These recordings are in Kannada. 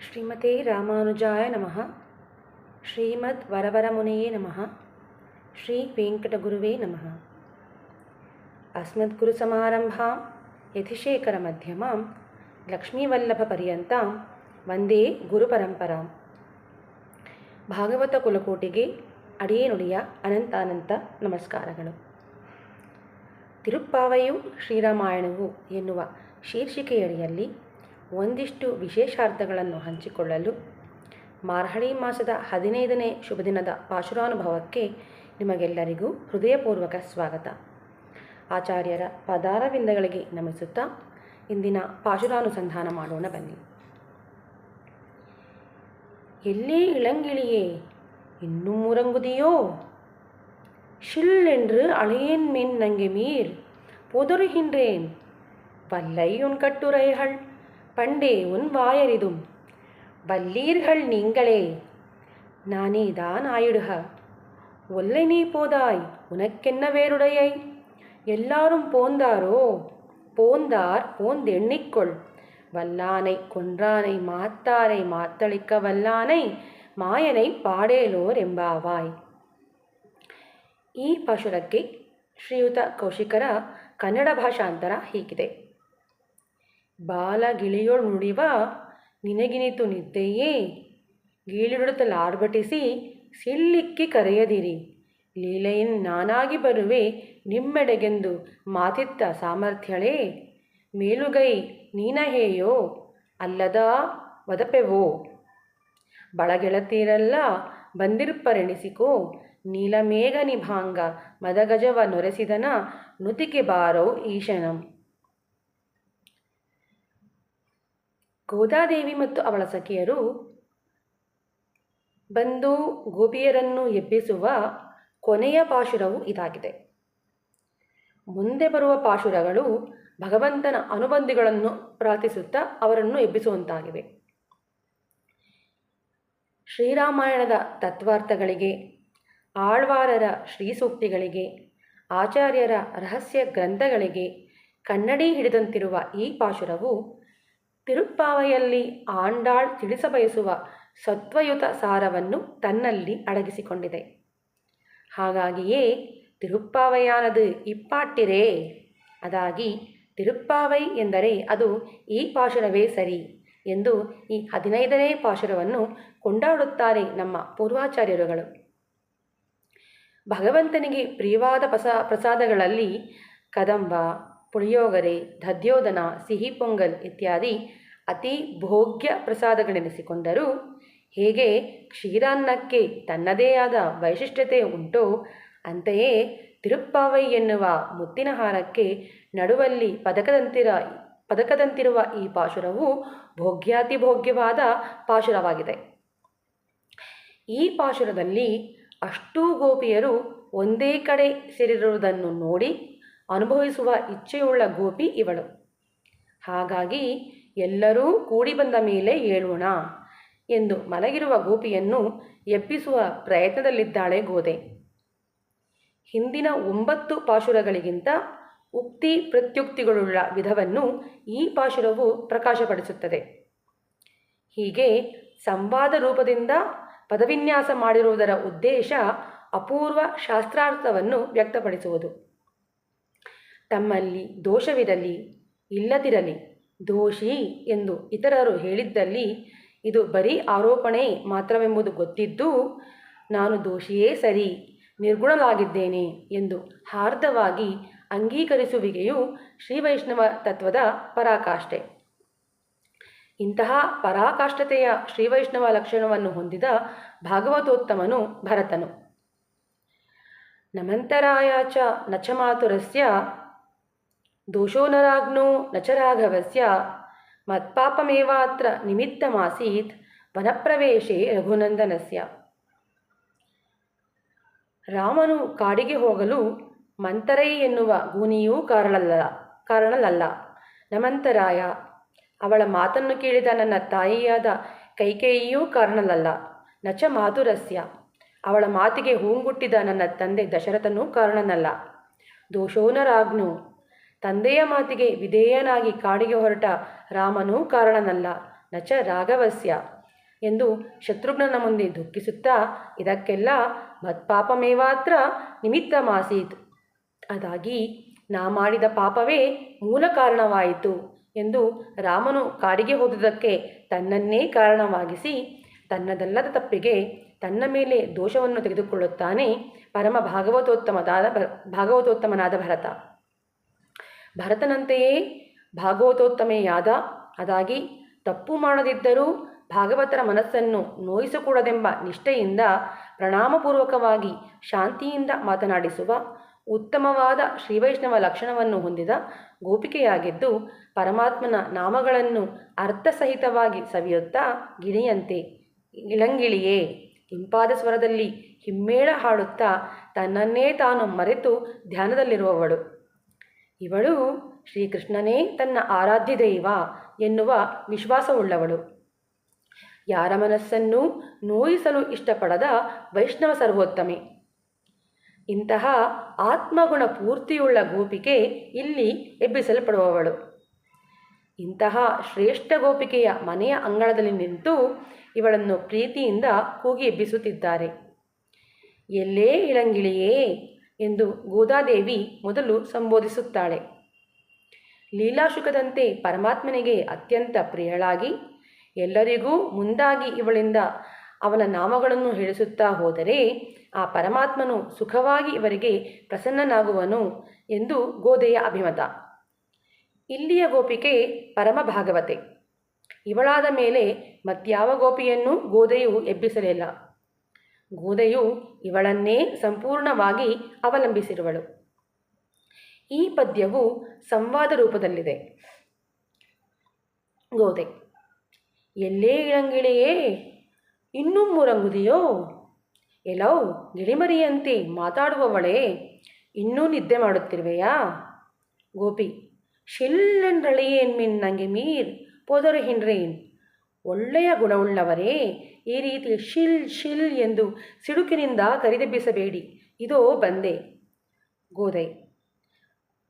ಶ್ರೀಮತೆ ರಾಮಾನುಜಾಯ ನಮಃ. ಶ್ರೀಮದ್ ವರವರಮುನೆಯೇ ನಮಃ. ಶ್ರೀ ವೆಂಕಟಗುರುವೇ ನಮಃ. ಅಸ್ಮದ್ಗುರುಸಮಾರಂಭಾಂ ಲಕ್ಷ್ಮೀವಲ್ಲಭ ಪರ್ಯಂತ ವಂದೇ ಗುರುಪರಂಪರಾಂ ಭಾಗವತ ಕುಲಕೋಟಿಗೆ ಅಡಿಯೇ ನುಡಿಯ ಅನಂತ ಅನಂತ ನಮಸ್ಕಾರಗಳು. ತಿರುಪ್ಪಾವಯು ಶ್ರೀರಾಮಾಯಣವು ಎನ್ನುವ ಶೀರ್ಷಿಕೆಯಡಿಯಲ್ಲಿ ಒಂದಿಷ್ಟು ವಿಶೇಷಾರ್ಥಗಳನ್ನು ಹಂಚಿಕೊಳ್ಳಲು ಮಾರ್ಹಳಿ ಮಾಸದ ಹದಿನೈದನೇ ಶುಭ ದಿನದ ಪಾಶುರಾನುಭವಕ್ಕೆ ನಿಮಗೆಲ್ಲರಿಗೂ ಹೃದಯಪೂರ್ವಕ ಸ್ವಾಗತ ಆಚಾರ್ಯರ ಪದಾರವಿಂದಗಳಿಗೆ ನಮಿಸುತ್ತಾ ಇಂದಿನ ಪಾಶುರಾನುಸಂಧಾನ ಮಾಡೋಣ ಬನ್ನಿ ಎಲ್ಲೇ ಇಳಂಗಿಳಿಯೇ இன்னும் உறங்குதியோ ஷில் என்று அழையேன் மென் நங்கே மீர் பொதறுகின்றேன் வல்லை உன் கட்டுரைகள் பண்டே உன் வாயறிதும் வல்லீர்கள் நீங்களே நானேதான் ஆயிடுக ஒல்லை நீ போதாய் உனக்கென்ன வேறுடையை எல்லாரும் போந்தாரோ போந்தார் போந்தெண்ணிக்கொள் வல்லானை கொன்றானை மாத்தாரை மாத்தளிக்க ವಲ್ಲಾನೈ ಮಾಯನೈ ಪಾಡೇಲೋರ್ ಎಂಬಾವಾಯ್ ಈ ಪಾಶುರಕ್ಕೆ ಶ್ರೀಯುತ ಕೌಶಿಕರ ಕನ್ನಡ ಭಾಷಾಂತರ ಹೀಗಿದೆ ಬಾಲ ಗಿಳಿಯೋಳು ನುಡಿವ ನಿನಗಿನಿತು ನಿದ್ದೆಯೇ? ಗೀಳಿಡುತ್ತಲಾರ್ಭಟಿಸಿ ಸಿಳ್ಳಿಕ್ಕಿ ಕರೆಯದಿರಿ. ಲೀಲೆಯಿನ್ ನಾನಾಗಿ ಬರುವೆ ನಿಮ್ಮೆಡೆಗೆಂದು ಮಾತಿತ್ತ ಸಾಮರ್ಥ್ಯಳೇ? ಮೇಲುಗೈ ನೀನಹೇಯೋ ಅಲ್ಲದ ವದಪೆವೋ? ಬಳಗೆಳತೀರೆಲ್ಲ ಬಂದಿರ್ಪರೆಣಿಸಿಕೋ? ನೀಲಮೇಘ ನಿಭಾಂಗ ಮದಗಜವ ನೊರೆಸಿದನ ನುತಿಕೆ ಬಾರೋ ಈಶನಂ. ಗೋದಾದೇವಿ ಮತ್ತು ಅವಳ ಸಖಿಯರು ಬಂದು ಗೋಪಿಯರನ್ನು ಎಬ್ಬಿಸುವ ಕೊನೆಯ ಪಾಶುರವು ಇದಾಗಿದೆ. ಮುಂದೆ ಬರುವ ಪಾಶುರಗಳು ಭಗವಂತನ ಅನುಬಂಧಿಗಳನ್ನು ಪ್ರಾರ್ಥಿಸುತ್ತಾ ಅವರನ್ನು ಎಬ್ಬಿಸುವಂತಾಗಿವೆ. ಶ್ರೀರಾಮಾಯಣದ ತತ್ವಾರ್ಥಗಳಿಗೆ, ಆಳ್ವಾರರ ಶ್ರೀಸೂಕ್ತಿಗಳಿಗೆ, ಆಚಾರ್ಯರ ರಹಸ್ಯ ಗ್ರಂಥಗಳಿಗೆ ಕನ್ನಡಿ ಹಿಡಿದಂತಿರುವ ಈ ಪಾಶುರವು ತಿರುಪ್ಪಾವೆಯಲ್ಲಿ ಆಂಡಾಳ್ ತಿಳಿಸಬಯಸುವ ಸತ್ವಯುತ ಸಾರವನ್ನು ತನ್ನಲ್ಲಿ ಅಡಗಿಸಿಕೊಂಡಿದೆ. ಹಾಗಾಗಿಯೇ ತಿರುಪ್ಪಾವಯಾನದು ಇಪ್ಪಾಟ್ಟಿರೇ? ಅದಾಗಿ, ತಿರುಪ್ಪಾವೈ ಎಂದರೆ ಅದು ಈ ಪಾಶುರವೇ ಸರಿ ಎಂದು ಈ ಹದಿನೈದನೇ ಪಾಶುರವನ್ನು ಕೊಂಡಾಡುತ್ತಾರೆ ನಮ್ಮ ಪೂರ್ವಾಚಾರ್ಯರುಗಳು. ಭಗವಂತನಿಗೆ ಪ್ರಿಯವಾದ ಪ್ರಸ ಪ್ರಸಾದಗಳಲ್ಲಿ ಕದಂಬ, ಪುಳಿಯೋಗರೆ ದದ್ಯೋದನ ಸಿಹಿ ಪೊಂಗಲ್ ಇತ್ಯಾದಿ ಅತಿ ಭೋಗ್ಯ ಪ್ರಸಾದಗಳೆನಿಸಿಕೊಂಡರೂ ಹೇಗೆ ಕ್ಷೀರಾನ್ನಕ್ಕೆ ತನ್ನದೇ ಆದ ವೈಶಿಷ್ಟ್ಯತೆ ಉಂಟೋ, ಅಂತೆಯೇ ತಿರುಪ್ಪಾವೈ ಎನ್ನುವ ಮುತ್ತಿನ ಹಾರಕ್ಕೆ ನಡುವಲ್ಲಿ ಪದಕದಂತಿರ, ಪದಕದಂತಿರುವ ಈ ಪಾಶುರವು ಭೋಗ್ಯಾತಿ ಭೋಗ್ಯವಾದ ಪಾಶುರವಾಗಿದೆ. ಈ ಪಾಶುರದಲ್ಲಿ ಅಷ್ಟೂ ಗೋಪಿಯರು ಒಂದೇ ಕಡೆ ಸೇರಿರುವುದನ್ನು ನೋಡಿ ಅನುಭವಿಸುವ ಇಚ್ಛೆಯುಳ್ಳ ಗೋಪಿ ಇವಳು. ಹಾಗಾಗಿ ಎಲ್ಲರೂ ಕೂಡಿ ಬಂದ ಮೇಲೆ ಏಳೋಣ ಎಂದು ಮಲಗಿರುವ ಗೋಪಿಯನ್ನು ಎಬ್ಬಿಸುವ ಪ್ರಯತ್ನದಲ್ಲಿದ್ದಾಳೆ ಗೋದೆ. ಹಿಂದಿನ ಒಂಬತ್ತು ಪಾಶುರಗಳಿಗಿಂತ ಉಕ್ತಿ ಪ್ರತ್ಯುಕ್ತಿಗಳುಳ್ಳ ವಿಧವನ್ನು ಈ ಪಾಶುರವು ಪ್ರಕಾಶಪಡಿಸುತ್ತದೆ. ಹೀಗೆ ಸಂವಾದ ರೂಪದಿಂದ ಪದವಿನ್ಯಾಸ ಮಾಡಿರುವುದರ ಉದ್ದೇಶ ಅಪೂರ್ವ ಶಾಸ್ತ್ರಾರ್ಥವನ್ನು ವ್ಯಕ್ತಪಡಿಸುವುದು. ತಮ್ಮಲ್ಲಿ ದೋಷವಿರಲಿ, ಇಲ್ಲದಿರಲಿ ದೋಷಿ ಎಂದು ಇತರರು ಹೇಳಿದ್ದಲ್ಲಿ ಇದು ಬರೀ ಆರೋಪಣೆ ಮಾತ್ರವೆಂಬುದು ಗೊತ್ತಿದ್ದು, ನಾನು ದೋಷಿಯೇ ಸರಿ ನಿರ್ಗುಣಲಾಗಿದ್ದೇನೆ ಎಂದು ಹಾರ್ದವಾಗಿ ಅಂಗೀಕರಿಸುವಿಕೆಯು ಶ್ರೀವೈಷ್ಣವ ತತ್ವದ ಪರಾಕಾಷ್ಠೆ. ಇಂತಹ ಪರಾಕಾಷ್ಠತೆಯ ಶ್ರೀವೈಷ್ಣವ ಲಕ್ಷಣವನ್ನು ಹೊಂದಿದ ಭಾಗವತೋತ್ತಮನು ಭರತನು. ನಮಂತರಾಯ ನಚಮಾತುರಸ್ಯ ದೋಷೋ ನರಾಗ್ನೋ ನಚ ರಾಘವಸ್ಯ ಮತ್ಪಾಪಮೇವಾತ್ರ ನಿಮಿತ್ತಮಾಸೀತ್ ವನಪ್ರವೇಶೆ ರಘುನಂದನಸ್ಯ ರಾಮನು ಕಾಡಿಗೆ ಹೋಗಲು ಮಂತರೈ ಎನ್ನುವ ಗೂನಿಯೂ ಕಾರಣಲ್ಲ ಕಾರಣಲಲ್ಲ ನಮಂತರಾಯ, ಅವಳ ಮಾತನ್ನು ಕೇಳಿದ ನನ್ನ ತಾಯಿಯಾದ ಕೈಕೇಯಿಯೂ ಕಾರಣಲಲ್ಲ ನಚ ಮಾಧುರಸ್ಯ, ಅವಳ ಮಾತಿಗೆ ಹೂಂಗುಟ್ಟಿದ ನನ್ನ ತಂದೆ ದಶರಥನೂ ಕಾರಣನಲ್ಲ. ದೋಷೋನರಾಗ್ನು ತಂದೆಯ ಮಾತಿಗೆ ವಿಧೇಯನಾಗಿ ಕಾಡಿಗೆ ಹೊರಟ ರಾಮನೂ ಕಾರಣನಲ್ಲ ನಚ ರಾಘವಸ್ಯ ಎಂದು ಶತ್ರುಘ್ನನ ಮುಂದೆ ದುಃಖಿಸುತ್ತಾ, ಇದಕ್ಕೆಲ್ಲ ಮತ್ಪಾಪಮೇವಾತ್ರ ನಿಮಿತ್ತಮಾಸೀತ್. ಅದಾಗಿ ನಾ ಮಾಡಿದ ಪಾಪವೇ ಮೂಲ ಕಾರಣವಾಯಿತು ಎಂದು ರಾಮನು ಕಾಡಿಗೆ ಹೋದುದಕ್ಕೆ ತನ್ನನ್ನೇ ಕಾರಣವಾಗಿಸಿ, ತನ್ನದಲ್ಲದ ತಪ್ಪಿಗೆ ತನ್ನ ಮೇಲೆ ದೋಷವನ್ನು ತೆಗೆದುಕೊಳ್ಳುತ್ತಾನೆ ಪರಮ ಭಾಗವತೋತ್ತಮದಾದ ಭಾಗವತೋತ್ತಮನಾದ ಭರತ. ಭರತನಂತೆಯೇ ಭಾಗವತೋತ್ತಮೆಯಾದ ಅದಾಗಿ, ತಪ್ಪು ಮಾಡದಿದ್ದರೂ ಭಾಗವತರ ಮನಸ್ಸನ್ನು ನೋಯಿಸಕೂಡದೆಂಬ ನಿಷ್ಠೆಯಿಂದ ಪ್ರಣಾಮಪೂರ್ವಕವಾಗಿ ಶಾಂತಿಯಿಂದ ಮಾತನಾಡಿಸುವ ಉತ್ತಮವಾದ ಶ್ರೀವೈಷ್ಣವ ಲಕ್ಷಣವನ್ನು ಹೊಂದಿದ ಗೋಪಿಕೆಯಾಗಿದ್ದು, ಪರಮಾತ್ಮನ ನಾಮಗಳನ್ನು ಅರ್ಥಸಹಿತವಾಗಿ ಸವಿಯುತ್ತಾ ಗಿಣಿಯಂತೆ, ಇಳಂಗಿಳಿಯೇ, ಇಂಪಾದ ಸ್ವರದಲ್ಲಿ ಹಿಮ್ಮೇಳ ಹಾಡುತ್ತಾ ತನ್ನನ್ನೇ ತಾನು ಮರೆತು ಧ್ಯಾನದಲ್ಲಿರುವವಳು. ಇವಳು ಶ್ರೀಕೃಷ್ಣನೇ ತನ್ನ ಆರಾಧ್ಯ ದೈವ ಎನ್ನುವ ವಿಶ್ವಾಸವುಳ್ಳವಳು. ಯಾರ ಮನಸ್ಸನ್ನು ನೋಯಿಸಲು ಇಷ್ಟಪಡದ ವೈಷ್ಣವ ಸರ್ವೋತ್ತಮೆ. ಇಂತಹ ಆತ್ಮಗುಣ ಪೂರ್ತಿಯುಳ್ಳ ಗೋಪಿಕೆ ಇಲ್ಲಿ ಎಬ್ಬಿಸಲ್ಪಡುವವಳು. ಇಂತಹ ಶ್ರೇಷ್ಠ ಗೋಪಿಕೆಯ ಮನೆಯ ಅಂಗಳದಲ್ಲಿ ನಿಂತು ಇವಳನ್ನು ಪ್ರೀತಿಯಿಂದ ಕೂಗಿ ಎಬ್ಬಿಸುತ್ತಿದ್ದಾರೆ. ಎಲ್ಲೇ ಇಳಂಗಿಳಿಯೇ ಎಂದು ಗೋದಾದೇವಿ ಮೊದಲು ಸಂಬೋಧಿಸುತ್ತಾಳೆ. ಲೀಲಾಶುಕದಂತೆ ಪರಮಾತ್ಮನಿಗೆ ಅತ್ಯಂತ ಪ್ರಿಯಳಾಗಿ, ಎಲ್ಲರಿಗೂ ಮುಂದಾಗಿ ಇವಳಿಂದ ಅವನ ನಾಮಗಳನ್ನು ಹೇಳಿಸುತ್ತಾ ಹೋದರೆ ಆ ಪರಮಾತ್ಮನು ಸುಖವಾಗಿ ಇವರಿಗೆ ಪ್ರಸನ್ನನಾಗುವನು ಎಂದು ಗೋದೆಯ ಅಭಿಮತ. ಇಲ್ಲಿಯ ಗೋಪಿಕೆ ಪರಮ ಭಾಗವತೆ ಇವಳಾದ ಮೇಲೆ ಮತ್ಯಾವ ಗೋಪಿಯನ್ನು ಗೋದೆಯು ಎಬ್ಬಿಸಲಿಲ್ಲ. ಗೋದೆಯು ಇವಳನ್ನೇ ಸಂಪೂರ್ಣವಾಗಿ ಅವಲಂಬಿಸಿರುವಳು. ಈ ಪದ್ಯವು ಸಂವಾದ ರೂಪದಲ್ಲಿದೆ. ಗೋದೆ, ಎಲ್ಲೇ ಇಳಂಗಿಳೆಯೇ? ಇನ್ನೂ ಮೂರಂಗುದಿಯೋ? ಎಲ್ಲೋ ಗಿಳಿಮರಿಯಂತೆ ಮಾತಾಡುವವಳೇ? ಇನ್ನೂ ನಿದ್ದೆ ಮಾಡುತ್ತಿರುವೆಯಾ? ಗೋಪಿ, ಶಿಲ್ಲೆಂದ್ರಳೆಯೇನ್ ಮಿನ್ ನಂಗೆ ಮೀರ್ ಪೋದರು ಹಿಂಡ್ರೇನ್ ಒಳ್ಳೆಯ ಗುಣವುಳ್ಳವರೇ, ಈ ರೀತಿ ಶಿಲ್ ಶಿಲ್ ಎಂದು ಸಿಡುಕಿನಿಂದ ಕರಿದೆಬ್ಬಿಸಬೇಡಿ. ಇದೋ ಬಂದೆ. ಗೋದೈ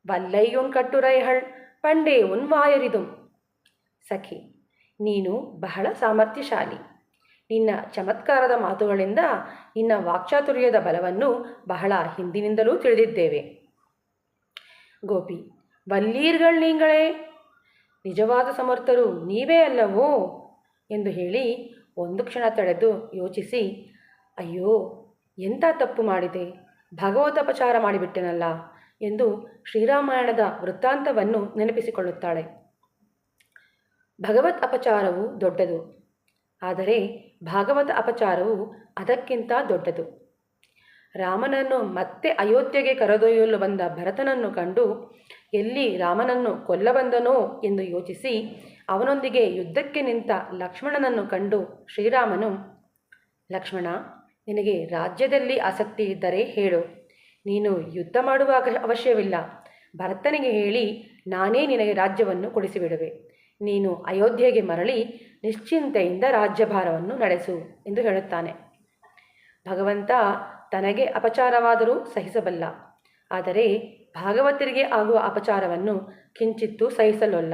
ವಲ್ಲಯ್ಯೊನ್ ಕಟ್ಟುರೈಹಳ್ ಪಂಡೇ ಒನ್ ವಾಯರಿದುಂ ಸಖಿ. ನೀನು ಬಹಳ ಸಾಮರ್ಥ್ಯಶಾಲಿ. ನಿನ್ನ ಚಮತ್ಕಾರದ ಮಾತುಗಳಿಂದ ನಿನ್ನ ವಾಕ್ಚಾತುರ್ಯದ ಬಲವನ್ನು ಬಹಳ ಹಿಂದಿನಿಂದಲೂ ತಿಳಿದಿದ್ದೇವೆ. ಗೋಪಿ. ವಲ್ಲೀರ್ಗಳ್ ನೀಂಗಳೇ, ನಿಜವಾದ ಸಮರ್ಥರು ನೀವೇ ಅಲ್ಲವೋ? ಎಂದು ಹೇಳಿ ಒಂದು ಕ್ಷಣ ತಡೆದು ಯೋಚಿಸಿ, ಅಯ್ಯೋ ಎಂಥ ತಪ್ಪು ಮಾಡಿದೆ? ಭಗವತಪಚಾರ ಮಾಡಿಬಿಟ್ಟೆನಲ್ಲ? ಎಂದು ಶ್ರೀರಾಮಾಯಣದ ವೃತ್ತಾಂತವನ್ನು ನೆನಪಿಸಿಕೊಳ್ಳುತ್ತಾಳೆ. ಭಗವತ್ ಅಪಚಾರವು ದೊಡ್ಡದು, ಆದರೆ ಭಾಗವತ ಅಪಚಾರವು ಅದಕ್ಕಿಂತ ದೊಡ್ಡದು. ರಾಮನನ್ನು ಮತ್ತೆ ಅಯೋಧ್ಯೆಗೆ ಕರೆದೊಯ್ಯಲು ಬಂದ ಭರತನನ್ನು ಕಂಡು ಎಲ್ಲಿ ರಾಮನನ್ನು ಕೊಲ್ಲಬಂದನೋ ಎಂದು ಯೋಚಿಸಿ ಅವನೊಂದಿಗೆ ಯುದ್ಧಕ್ಕೆ ನಿಂತ ಲಕ್ಷ್ಮಣನನ್ನು ಕಂಡು ಶ್ರೀರಾಮನು, ಲಕ್ಷ್ಮಣ, ನಿನಗೆ ರಾಜ್ಯದಲ್ಲಿ ಆಸಕ್ತಿ ಇದ್ದರೆ ಹೇಳು. ನೀನು ಯುದ್ಧ ಮಾಡುವ ಅವಶ್ಯವಿಲ್ಲ. ಭರತನಿಗೆ ಹೇಳಿ, ನಾನೇ ನಿನಗೆ ರಾಜ್ಯವನ್ನು ಕೊಡಿಸಿಬಿಡುವೆ. ನೀನು ಅಯೋಧ್ಯೆಗೆ ಮರಳಿ ನಿಶ್ಚಿಂತೆಯಿಂದ ರಾಜ್ಯಭಾರವನ್ನು ನಡೆಸು, ಎಂದು ಹೇಳುತ್ತಾನೆ. ಭಗವಂತ ತನಗೆ ಅಪಚಾರವಾದರೂ ಸಹಿಸಬಲ್ಲ. ಆದರೆ ಭಾಗವತರಿಗೆ ಆಗುವ ಅಪಚಾರವನ್ನು ಕಿಂಚಿತ್ತೂ ಸಹಿಸಲೊಲ್ಲ.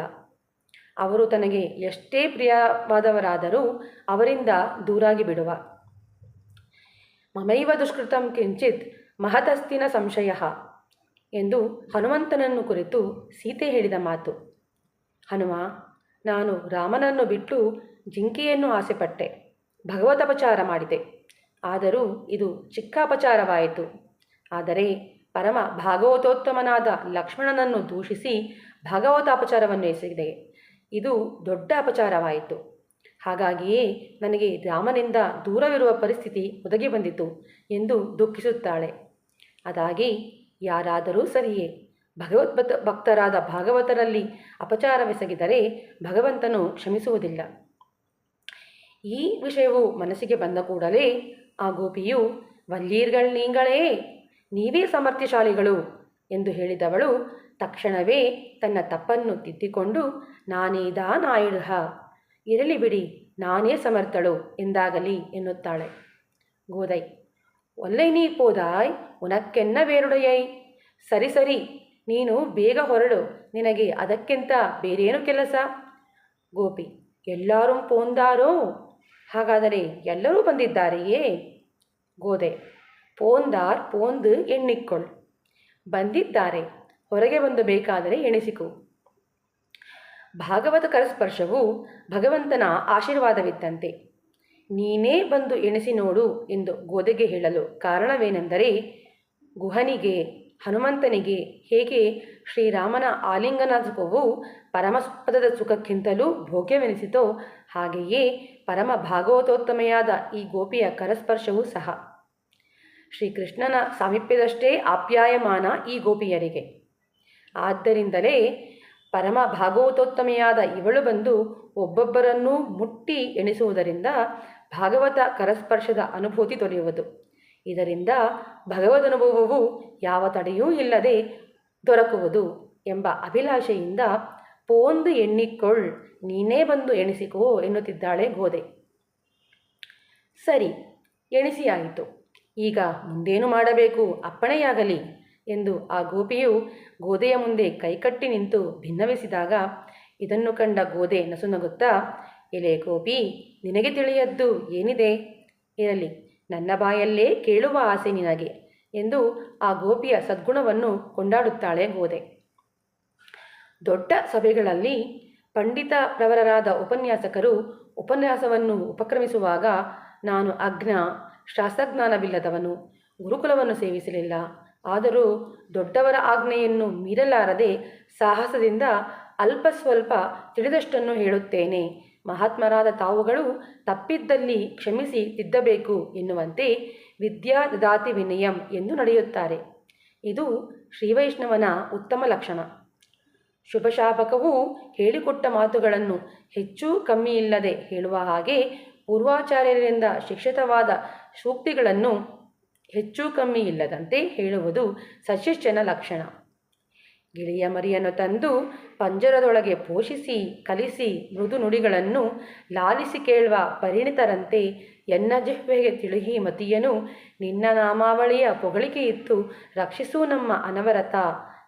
ಅವರು ತನಗೆ ಎಷ್ಟೇ ಪ್ರಿಯವಾದವರಾದರೂ ಅವರಿಂದ ದೂರಾಗಿ ಬಿಡುವ. ಮಮೈವ ದುಷ್ಕೃತಂ ಕಿಂಚಿತ್ ಮಹತಸ್ತಿನ ಸಂಶಯ ಎಂದು ಹನುಮಂತನನ್ನು ಕುರಿತು ಸೀತೆ ಹೇಳಿದ ಮಾತು. ಹನುಮ, ನಾನು ರಾಮನನ್ನು ಬಿಟ್ಟು ಜಿಂಕೆಯನ್ನು ಆಸೆಪಟ್ಟೆ ಭಗವತಪಚಾರ ಮಾಡಿದೆ. ಆದರೂ ಇದು ಚಿಕ್ಕ ಅಪಚಾರವಾಯಿತು. ಆದರೆ ಪರಮ ಭಾಗವತೋತ್ತಮನಾದ ಲಕ್ಷ್ಮಣನನ್ನು ದೂಷಿಸಿ ಭಾಗವತಾಪಚಾರವನ್ನು ಎಸಗಿದೆ. ಇದು ದೊಡ್ಡ ಅಪಚಾರವಾಯಿತು. ಹಾಗಾಗಿಯೇ ನನಗೆ ರಾಮನಿಂದ ದೂರವಿರುವ ಪರಿಸ್ಥಿತಿ ಒದಗಿ ಬಂದಿತು ಎಂದು ದುಃಖಿಸುತ್ತಾಳೆ. ಅದಾಗಿ, ಯಾರಾದರೂ ಸರಿಯೇ, ಭಗವದ್ಭಕ್ತ ಭಕ್ತರಾದ ಭಾಗವತರಲ್ಲಿ ಅಪಚಾರವೆಸಗಿದರೆ ಭಗವಂತನು ಕ್ಷಮಿಸುವುದಿಲ್ಲ. ಈ ವಿಷಯವು ಮನಸ್ಸಿಗೆ ಬಂದ ಕೂಡಲೇ ಆ ಗೋಪಿಯು ವಲ್ಲೀರ್ಗಳ್ ನೀಗಳೇ ನೀವೇ ಸಮರ್ಥ್ಯಶಾಲಿಗಳು ಎಂದು ಹೇಳಿದವಳು ತಕ್ಷಣವೇ ತನ್ನ ತಪ್ಪನ್ನು ತಿದ್ದಿಕೊಂಡು ನಾನೇದಾ ನಾಯಿಡುಹ, ಇರಲಿ ಬಿಡಿ, ನಾನೇ ಸಮರ್ಥಳು ಎಂದಾಗಲಿ ಎನ್ನುತ್ತಾಳೆ. ಗೋದೈ, ಒಲ್ಲೈ ನೀ ಪೋದಾಯ್, ಉನಕ್ಕೆನ್ನ ಬೇರುಡೆಯೈ, ಸರಿ ಸರಿ, ನೀನು ಬೇಗ ಹೊರಡು, ನಿನಗೆ ಅದಕ್ಕಿಂತ ಬೇರೇನು ಕೆಲಸ? ಗೋಪಿ, ಎಲ್ಲರೂ ಪೋಂದಾರೋ? ಹಾಗಾದರೆ ಎಲ್ಲರೂ ಬಂದಿದ್ದಾರೆಯೇ? ಗೋದೆ ಪೋಂದಾರ್ ಪೋಂದು ಎಣ್ಣಿಕ್ಕೊಳ್ ಬಂದಿದ್ದಾರೆ ಹೊರಗೆ ಬಂದು ಬೇಕಾದರೆ ಎಣಿಸಿಕೊ. ಭಾಗವತ ಕರಸ್ಪರ್ಶವು ಭಗವಂತನ ಆಶೀರ್ವಾದವಿದ್ದಂತೆ. ನೀನೇ ಬಂದು ಎಣಿಸಿ ನೋಡು ಎಂದು ಗೋದೆಗೆ ಹೇಳಲು ಕಾರಣವೇನೆಂದರೆ, ಗುಹನಿಗೆ, ಹನುಮಂತನಿಗೆ, ಹೇಗೆ ಶ್ರೀರಾಮನ ಆಲಿಂಗನ ಸುಖವು ಪರಮಸ್ಪದದ ಸುಖಕ್ಕಿಂತಲೂ ಭೋಗ್ಯವೆನಿಸಿತೋ, ಹಾಗೆಯೇ ಪರಮ ಭಾಗವತೋತ್ತಮೆಯಾದ ಈ ಗೋಪಿಯ ಕರಸ್ಪರ್ಶವೂ ಸಹ. ಶ್ರೀಕೃಷ್ಣನ ಸಾಮೀಪ್ಯದಷ್ಟೇ ಆಪ್ಯಾಯಮಾನ ಈ ಗೋಪಿಯರಿಗೆ. ಆದ್ದರಿಂದಲೇ ಪರಮ ಭಾಗವತೋತ್ತಮೆಯಾದ ಇವಳು ಬಂದು ಒಬ್ಬೊಬ್ಬರನ್ನೂ ಮುಟ್ಟಿ ಎಣಿಸುವುದರಿಂದ ಭಾಗವತ ಕರಸ್ಪರ್ಶದ ಅನುಭೂತಿ ದೊರೆಯುವುದು. ಇದರಿಂದ ಭಗವದನುಭವವು ಯಾವ ತಡೆಯೂ ಇಲ್ಲದೆ ದೊರಕುವುದು ಎಂಬ ಅಭಿಲಾಷೆಯಿಂದ ಪೋಂದು ಎಣ್ಣಿಕೊಳ್ ನೀನೇ ಬಂದು ಎಣಿಸಿಕೋ ಎನ್ನುತ್ತಿದ್ದಾಳೆ ಗೋದೆ. ಸರಿ, ಎಣಿಸಿಯಾಯಿತು. ಈಗ ಮುಂದೇನು ಮಾಡಬೇಕು? ಅಪ್ಪಣೆಯಾಗಲಿ ಎಂದು ಆ ಗೋಪಿಯು ಗೋದೆಯ ಮುಂದೆ ಕೈಕಟ್ಟಿ ನಿಂತು ಭಿನ್ನವಿಸಿದಾಗ, ಇದನ್ನು ಕಂಡ ಗೋದೆ ನಸುನಗುತ್ತಾ, ಎಲೆ ಗೋಪಿ, ನಿನಗೆ ತಿಳಿಯದ್ದು ಏನಿದೆ? ಇರಲಿ, ನನ್ನ ಬಾಯಲ್ಲೇ ಕೇಳುವ ಆಸೆ ನಿನಗೆ ಎಂದು ಆ ಗೋಪಿಯ ಸದ್ಗುಣವನ್ನು ಕೊಂಡಾಡುತ್ತಾಳೆ ಗೋದೆ ದೊಡ್ಡ ಸಭೆಗಳಲ್ಲಿ ಪಂಡಿತ ಪ್ರವರರಾದ ಉಪನ್ಯಾಸಕರು ಉಪನ್ಯಾಸವನ್ನು ಉಪಕ್ರಮಿಸುವಾಗ, ನಾನು ಅಜ್ಞ ಶಾಸ್ತ್ರಜ್ಞಾನವಿಲ್ಲದವನು ಗುರುಕುಲವನ್ನು ಸೇವಿಸಲಿಲ್ಲ. ಆದರೂ ದೊಡ್ಡವರ ಆಜ್ಞೆಯನ್ನು ಮೀರಲಾರದೆ ಸಾಹಸದಿಂದ ಅಲ್ಪ ಸ್ವಲ್ಪ ತಿಳಿದಷ್ಟನ್ನು ಹೇಳುತ್ತೇನೆ. ಮಹಾತ್ಮರಾದ ತಾವುಗಳು ತಪ್ಪಿದ್ದಲ್ಲಿ ಕ್ಷಮಿಸಿ ತಿದ್ದಬೇಕು ಎನ್ನುವಂತೆ ವಿದ್ಯಾ ದದಾತಿ ವಿನಯಂ ಎಂದು ನಡೆಯುತ್ತಾರೆ. ಇದು ಶ್ರೀವೈಷ್ಣವನ ಉತ್ತಮ ಲಕ್ಷಣ. ಶುಭಶಾಪಕವು ಹೇಳಿಕೊಟ್ಟ ಮಾತುಗಳನ್ನು ಹೆಚ್ಚು ಕಮ್ಮಿಯಿಲ್ಲದೆ ಹೇಳುವ ಹಾಗೆ ಪೂರ್ವಾಚಾರ್ಯರಿಂದ ಶಿಕ್ಷಿತವಾದ ಸೂಕ್ತಿಗಳನ್ನು ಹೆಚ್ಚು ಕಮ್ಮಿ ಇಲ್ಲದಂತೆ ಹೇಳುವುದು ಸಶಿಷ್ಯನ ಲಕ್ಷಣ. ಗಿಳಿಯ ಮರಿಯನ್ನು ತಂದು ಪಂಜರದೊಳಗೆ ಪೋಷಿಸಿ, ಕಲಿಸಿ ಮೃದು ನುಡಿಗಳನ್ನು ಲಾಲಿಸಿ ಕೇಳುವ ಪರಿಣಿತರಂತೆ ಎನ್ನ ಜಿಹ್ವೆಗೆ ತಿಳಿಹಿ ಮತಿಯನು, ನಿನ್ನ ನಾಮಾವಳಿಯ ಇತ್ತು, ರಕ್ಷಿಸು ನಮ್ಮ ಅನವರತ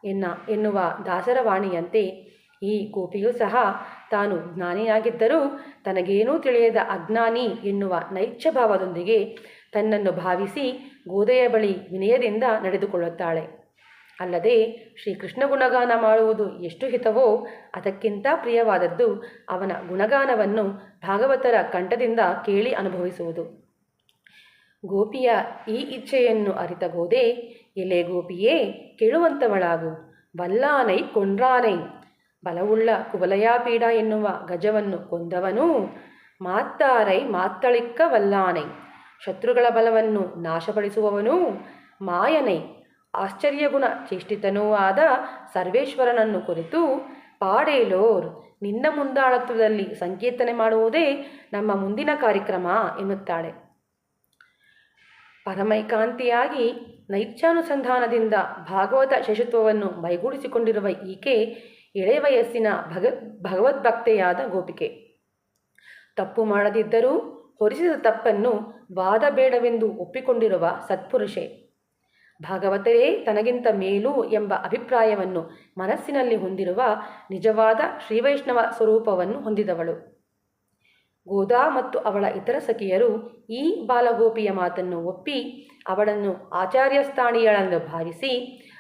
ಎನ್ನ ಎನ್ನುವ ದಾಸರವಾಣಿಯಂತೆ. ಈ ಗೋಪಿಯೂ ಸಹ ತಾನು ಜ್ಞಾನಿಯಾಗಿದ್ದರೂ ತನಗೇನೂ ತಿಳಿಯದ ಅಜ್ಞಾನಿ ಎನ್ನುವ ನೈಚ್ಛ ಭಾವದೊಂದಿಗೆ ತನ್ನನ್ನು ಭಾವಿಸಿ ಗೋದೆಯ ಬಳಿ ವಿನಯದಿಂದ ನಡೆದುಕೊಳ್ಳುತ್ತಾಳೆ. ಅಲ್ಲದೆ ಶ್ರೀಕೃಷ್ಣ ಗುಣಗಾನ ಮಾಡುವುದು ಎಷ್ಟು ಹಿತವೋ ಅದಕ್ಕಿಂತ ಪ್ರಿಯವಾದದ್ದು ಅವನ ಗುಣಗಾನವನ್ನು ಭಾಗವತರ ಕಂಠದಿಂದ ಕೇಳಿ ಅನುಭವಿಸುವುದು. ಗೋಪಿಯ ಈ ಇಚ್ಛೆಯನ್ನು ಅರಿತ ಗೋದೆ, ಎಲೆ ಗೋಪಿಯೇ ಕೇಳುವಂಥವಳಾಗು ವಲ್ಲಾನೈ ಕೊಂಡ್ರಾನೈ. ಬಲವುಳ್ಳ ಕುವಲಯಾಪೀಡ ಎನ್ನುವ ಗಜವನ್ನು ಕೊಂದವನು. ಮಾತ್ತಾರೈ ಮಾತ್ತಳಿಕ್ಕ ವಲ್ಲಾನೈ. ಶತ್ರುಗಳ ಬಲವನ್ನು ನಾಶಪಡಿಸುವವನೂ ಮಾಯನೈ. ಆಶ್ಚರ್ಯಗುಣ ಚೇಷ್ಟಿತನೂ ಆದ ಸರ್ವೇಶ್ವರನನ್ನು ಕುರಿತು, ಪಾಡೇಲೋರ್, ನಿನ್ನ ಮುಂದಾಳತ್ವದಲ್ಲಿ ಸಂಕೀರ್ತನೆ ಮಾಡುವುದೇ ನಮ್ಮ ಮುಂದಿನ ಕಾರ್ಯಕ್ರಮ ಎನ್ನುತ್ತಾಳೆ. ಪರಮೈಕಾಂತಿಯಾಗಿ ನೈತ್ಯಾನುಸಂಧಾನದಿಂದ ಭಾಗವತ ಶಿಶುತ್ವವನ್ನು ಮೈಗೂಡಿಸಿಕೊಂಡಿರುವ ಈಕೆ ಎಳೆ ವಯಸ್ಸಿನ ಭಗ, ಭಗವದ್ಭಕ್ತೆಯಾದ ಗೋಪಿಕೆ. ತಪ್ಪು ಮಾಡದಿದ್ದರೂ ಹೊರಿಸಿದ ತಪ್ಪನ್ನು ವಾದ ಬೇಡವೆಂದು ಒಪ್ಪಿಕೊಂಡಿರುವ ಸತ್ಪುರುಷೆ, ಭಾಗವತರೇ, ತನಗಿಂತ ಮೇಲು ಎಂಬ ಅಭಿಪ್ರಾಯವನ್ನು ಮನಸ್ಸಿನಲ್ಲಿ ಹೊಂದಿರುವ ನಿಜವಾದ ಶ್ರೀವೈಷ್ಣವ ಸ್ವರೂಪವನ್ನು ಹೊಂದಿದವಳು. ಗೋದಾ ಮತ್ತು ಅವಳ ಇತರ ಸಖಿಯರು ಈ ಬಾಲಗೋಪಿಯ ಮಾತನ್ನು ಒಪ್ಪಿ ಅವಳನ್ನು ಆಚಾರ್ಯಸ್ಥಾನೀಯಳೆಂದು ಭಾವಿಸಿ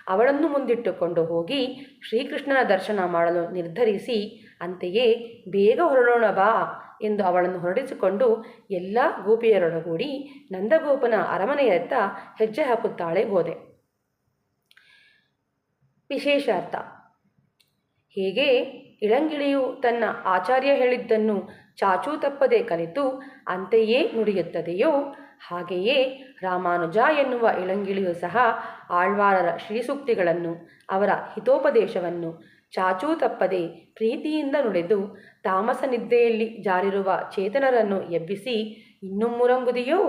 ಅವಳನ್ನು ಮುಂದಿಟ್ಟುಕೊಂಡು ಹೋಗಿ ಶ್ರೀಕೃಷ್ಣನ ದರ್ಶನ ಮಾಡಲು ನಿರ್ಧರಿಸಿ, ಅಂತೆಯೇ ಬೇಗ ಹೊರಡೋಣ ಬಾ ಎಂದು ಅವಳನ್ನು ಹೊರಡಿಸಿಕೊಂಡು ಎಲ್ಲ ಗೋಪಿಯರೊಡಗೂಡಿ ನಂದಗೋಪನ ಅರಮನೆಯತ್ತ ಹೆಜ್ಜೆ ಹಾಕುತ್ತಾಳೆ ಹೋದೆ. ವಿಶೇಷಾರ್ಥ, ಹೇಗೆ ಇಳಂಗಿಳಿಯು ತನ್ನ ಆಚಾರ್ಯ ಹೇಳಿದ್ದನ್ನು ಚಾಚೂ ತಪ್ಪದೆ ಕಲಿತು ಅಂತೆಯೇ ನುಡಿಯುತ್ತದೆಯೋ, ಹಾಗೆಯೇ ರಾಮಾನುಜ ಎನ್ನುವ ಇಳಂಗಿಳಿಯು ಸಹ ಆಳ್ವಾರರ ಶ್ರೀಸೂಕ್ತಿಗಳನ್ನು, ಅವರ ಹಿತೋಪದೇಶವನ್ನು ಚಾಚೂ ತಪ್ಪದೆ ಪ್ರೀತಿಯಿಂದ ನುಡಿದು ತಾಮಸ ನಿದ್ದೆಯಲ್ಲಿ ಜಾರಿರುವ ಚೇತನರನ್ನು ಎಬ್ಬಿಸಿ, ಇನ್ನೂ ಮುರಂಗುದಿಯೋ?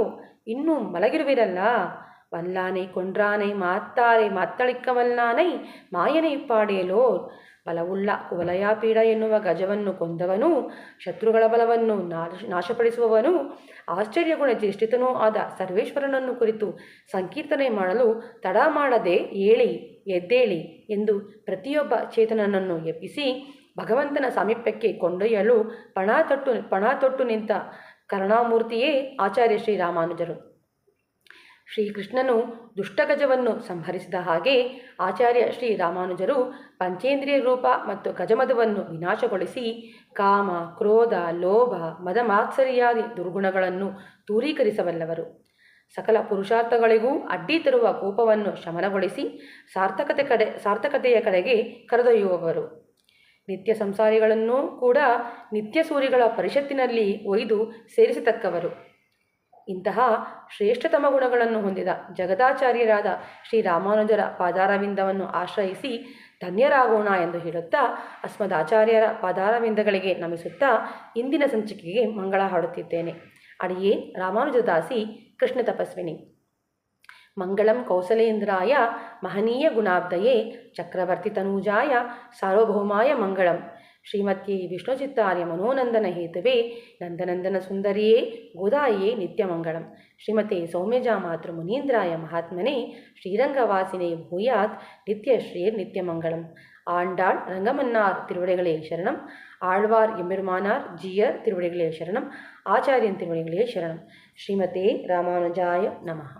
ಇನ್ನೂ ಮಲಗಿರುವಿರಲ್ಲ? ವಲ್ಲಾನೆ ಕೊಂಡ್ರಾನೆ ಮಾತ್ತಾರೆ ಮಾತ್ತಳಿಕ್ಕವಲ್ಲಾನೈ ಮಾಯನೆ ಪಾಡೇಲೋರ್ ಬಲವುಳ್ಳ ಕುವಲಯಾಪೀಡ ಎನ್ನುವ ಗಜವನ್ನು ಕೊಂದವನು, ಶತ್ರುಗಳ ಬಲವನ್ನು ನಾಶ, ನಾಶಪಡಿಸುವವನು, ಆಶ್ಚರ್ಯಗುಣ ಚೇಷ್ಟಿತನೂ ಆದ ಸರ್ವೇಶ್ವರನನ್ನು ಕುರಿತು ಸಂಕೀರ್ತನೆ ಮಾಡಲು ತಡ ಮಾಡದೆ ಏಳಿ, ಎದ್ದೇಳಿ ಎಂದು ಪ್ರತಿಯೊಬ್ಬ ಚೇತನನನ್ನು ಎಬ್ಬಿಸಿ ಭಗವಂತನ ಸಾಮೀಪ್ಯಕ್ಕೆ ಕೊಂಡೊಯ್ಯಲು ಪಣ ತೊಟ್ಟು ಪಣ ತೊಟ್ಟು ನಿಂತ ಕರುಣಾಮೂರ್ತಿಯೇ ಆಚಾರ್ಯ ಶ್ರೀ ರಾಮಾನುಜರು. ಶ್ರೀಕೃಷ್ಣನು ದುಷ್ಟಗಜವನ್ನು ಸಂಹರಿಸಿದ ಹಾಗೆ ಆಚಾರ್ಯ ಶ್ರೀ ರಾಮಾನುಜರು ಪಂಚೇಂದ್ರಿಯ ರೂಪ ಮತ್ತು ಗಜಮದವನ್ನು ವಿನಾಶಗೊಳಿಸಿ ಕಾಮ, ಕ್ರೋಧ, ಲೋಭ, ಮದಮಾತ್ಸರಿಯಾದಿ ದುರ್ಗುಣಗಳನ್ನು ದೂರೀಕರಿಸಬಲ್ಲವರು. ಸಕಲ ಪುರುಷಾರ್ಥಗಳಿಗೂ ಅಡ್ಡಿ ತರುವ ಕೋಪವನ್ನು ಶಮನಗೊಳಿಸಿ ಸಾರ್ಥಕತೆ ಕಡೆ, ಸಾರ್ಥಕತೆಯ ಕಡೆಗೆ ಕರೆದೊಯ್ಯುವವರು. ನಿತ್ಯ ಸಂಸಾರಿಗಳನ್ನೂ ಕೂಡ ನಿತ್ಯ ಸೂರಿಗಳ ಪರಿಷತ್ತಿನಲ್ಲಿ ಒಯ್ದು ಸೇರಿಸತಕ್ಕವರು. ಇಂತಹ ಶ್ರೇಷ್ಠತಮ ಗುಣಗಳನ್ನು ಹೊಂದಿದ ಜಗದಾಚಾರ್ಯರಾದ ಶ್ರೀ ರಾಮಾನುಜರ ಪಾದಾರವಿಂದವನ್ನು ಆಶ್ರಯಿಸಿ ಧನ್ಯರಾಗೋಣ ಎಂದು ಹೇಳುತ್ತಾ ಅಸ್ಮದಾಚಾರ್ಯರ ಪಾದಾರವಿಂದಗಳಿಗೆ ನಮಿಸುತ್ತಾ ಇಂದಿನ ಸಂಚಿಕೆಗೆ ಮಂಗಳ ಹಾಡುತ್ತಿದ್ದೇನೆ. ಅಡಿಯೇ ರಾಮಾನುಜದಾಸಿ ಕೃಷ್ಣ ತಪಸ್ವಿನಿ. ಮಂಗಳಂ ಕೌಸಲೇಂದ್ರಾಯ ಮಹನೀಯ ಗುಣಾಬ್ಧಯೇ ಚಕ್ರವರ್ತಿ ತನೂಜಾಯ ಸಾರ್ವಭೌಮಾಯ ಮಂಗಳಂ. ಶ್ರೀಮತ್ಯೈ ವಿಷ್ಣುಚಿತ್ತಾರ್ಯ ಮನೋನಂದನ ಹೇತುವೆ ನಂದನಂದನ ಸುಂದರಿಯೇ ಗೋದಾಯೇ ನಿತ್ಯಮಂಗಳಂ ಶ್ರೀಮತೆ ಸೌಮ್ಯಜಾ ಮಾತೃ ಮುನೀಂದ್ರಾಯ ಮಹಾತ್ಮನೆ ಶ್ರೀರಂಗವಾಸಿನೇ ಭೂಯಾತ್ ನಿತ್ಯ ಶ್ರೀರ್ ನಿತ್ಯಮಂಗಳಂ ஆண்டாள் ரங்கமன்னார் திருவடிகளே சரணம் ஆழ்வார் எம்பெருமானார் ஜியர் திருவடிகளே சரணம் ஆச்சாரியன் திருவடிகளே சரணம் ஸ்ரீமதே ராமானுஜாய நமஹா